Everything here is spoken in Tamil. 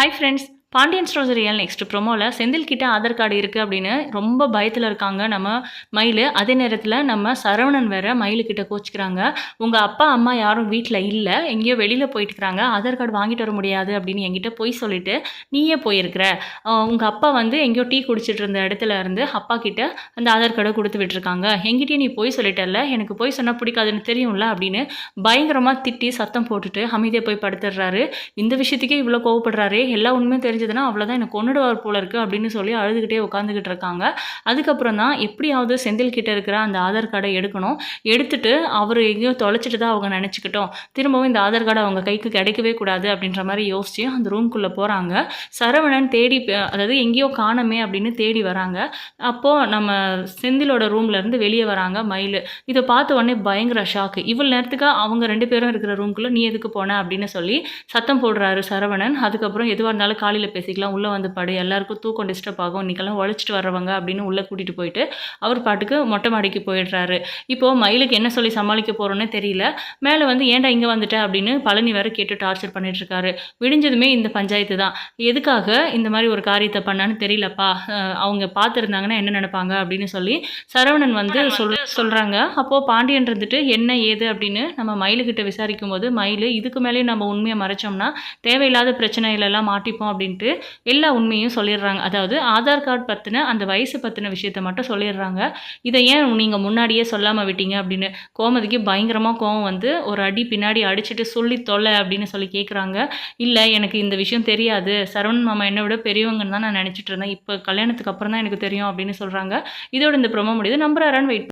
Hi friends. Pandian stores real next ப்ரொமோவில் Senthil கிட்ட ஆதார் கார்டு இருக்குது அப்படின்னு ரொம்ப பயத்தில் இருக்காங்க நம்ம மயில். அதே நேரத்தில் நம்ம சரவணன் வேற மயிலுக்கிட்ட கோச்சிக்கிறாங்க. உங்கள் அப்பா அம்மா யாரும் வீட்டில் இல்லை. எங்கேயோ வெளியில் போயிட்டுக்கிறாங்க ஆதார் கார்டு வாங்கிட்டு வர முடியாது அப்படின்னு என்கிட்ட போய் சொல்லிட்டு நீயே போயிருக்கிற. உங்கள் அப்பா வந்து எங்கேயோ டீ குடிச்சிட்டு இருந்த இடத்துல இருந்து அப்பா கிட்ட அந்த ஆதார் கார்டை கொடுத்து விட்டுருக்காங்க. எங்கிட்டயே நீ போய் சொல்லிட்டல எனக்கு போய் சொன்னால் பிடிக்காதுன்னு தெரியும்ல அப்படின்னு பயங்கரமாக திட்டி சத்தம் போட்டுட்டு அமைதியை போய் படுத்துடுறாரு. இந்த விஷயத்துக்கே இவ்வளோ கோவப்படுறாரு. எல்லா உண்மையும் தெரிஞ்சதுன்னா அவ்வளோதான் எனக்கு கொண்டுடுவார் போல இருக்குது அப்படின்னு சொல்லி அழுதுகிட்டே உட்காந்துக்கிட்டு இருக்காங்க. அதுக்கப்புறம் தான் எப்படியாவது செந்தில் கிட்ட இருக்கிற அந்த ஆதார் கார்டை எடுக்கணும். எடுத்துட்டு அவர் எங்கேயோ தொலைச்சிட்டு தான் அவங்க நினச்சிக்கிட்டோம். திரும்பவும் இந்த ஆதார் கார்டு அவங்க கைக்கு கிடைக்கவே கூடாது அப்படின்ற மாதிரி யோசிச்சு அந்த ரூம்குள்ளே போகிறாங்க சரவணன் தேடி அதாவது எங்கேயோ காணமே அப்படின்னு தேடி வராங்க. அப்போது நம்ம செந்திலோட ரூம்லேருந்து வெளியே வராங்க மயில். இதை பார்த்த உடனே பயங்கர ஷாக்கு இவ்வளோ நேரத்துக்கு அவங்க ரெண்டு பேரும் இருக்கிற ரூம்குள்ளே நீ எதுக்கு போன அப்படின்னு சொல்லி சத்தம் போடுறாரு சரவணன். அதுக்கப்புறம் எதுவாக இருந்தாலும் காலையில் பேசிக்கலாம். உள்ளே வந்து படு. எல்லாருக்கும் தூக்கம் டிஸ்டர்ப் ஆகும். இன்னைக்கெல்லாம் உழைச்சிட்டு வர்றவங்க அப்படின்னு உள்ளே கூட்டிகிட்டு போயிட்டு அவர் பாட்டுக்கு மொட்டை மாடிக்கு போயிடுறாரு. இப்போது மயிலுக்கு என்ன சொல்லி சமாளிக்க போகிறோன்னே தெரியல. மேலே வந்து ஏன்டா இங்கே வந்துட்ட? அப்படின்னு பழனி வேற கேட்டு டார்ச்சர் பண்ணிட்டு இருக்காரு. விடிஞ்சதுமே இந்த பஞ்சாயத்து தான். எதுக்காக இந்த மாதிரி ஒரு காரியத்தை பண்ணான்னு தெரியலப்பா. அவங்க பார்த்துருந்தாங்கன்னா என்ன நினைப்பாங்க அப்படின்னு சொல்லி சரவணன் வந்து சொல் சொல்கிறாங்க அப்போது பாண்டியன் இருந்துட்டு என்ன ஏது? அப்படின்னு நம்ம மயிலுக்கிட்ட விசாரிக்கும் போது மயில் இதுக்கு மேலேயும் நம்ம உண்மையை மறைச்சோம்னா தேவையில்லாத பிரச்சனைகளெல்லாம் மாட்டிப்போம் அப்படின்ட்டு எல்லா உண்மையும் சொல்லிடுறாங்க. அதாவது ஆதார் கார்டு பற்றின அந்த வயசு பற்றின விஷயத்த மட்டும் சொல்லிடுறாங்க. இதை ஏன் நீங்கள் முன்னாடியே சொல்லாமல் விட்டீங்க அப்படின்னு கோமதிக்கு பயங்கரமாக கோவம் வந்து ஒரு அடி பின்னாடி அடிச்சுட்டு சொல்லி தொலை அப்படின்னு சொல்லி கேட்குறாங்க இல்லை எனக்கு இந்த விஷயம் தெரியாது. சரவணன் மாமா என்னை விட பெரியவங்கன்னு தான் நான் நினச்சிட்டு இருந்தேன். இப்போ கல்யாணத்துக்கு அப்புறம் தான் எனக்கு தெரியும் அப்படின்னு சொல்கிறாங்க இதோட இந்த ப்ரொமோ முடியுது. நம்புறாரான்னு வெயிட்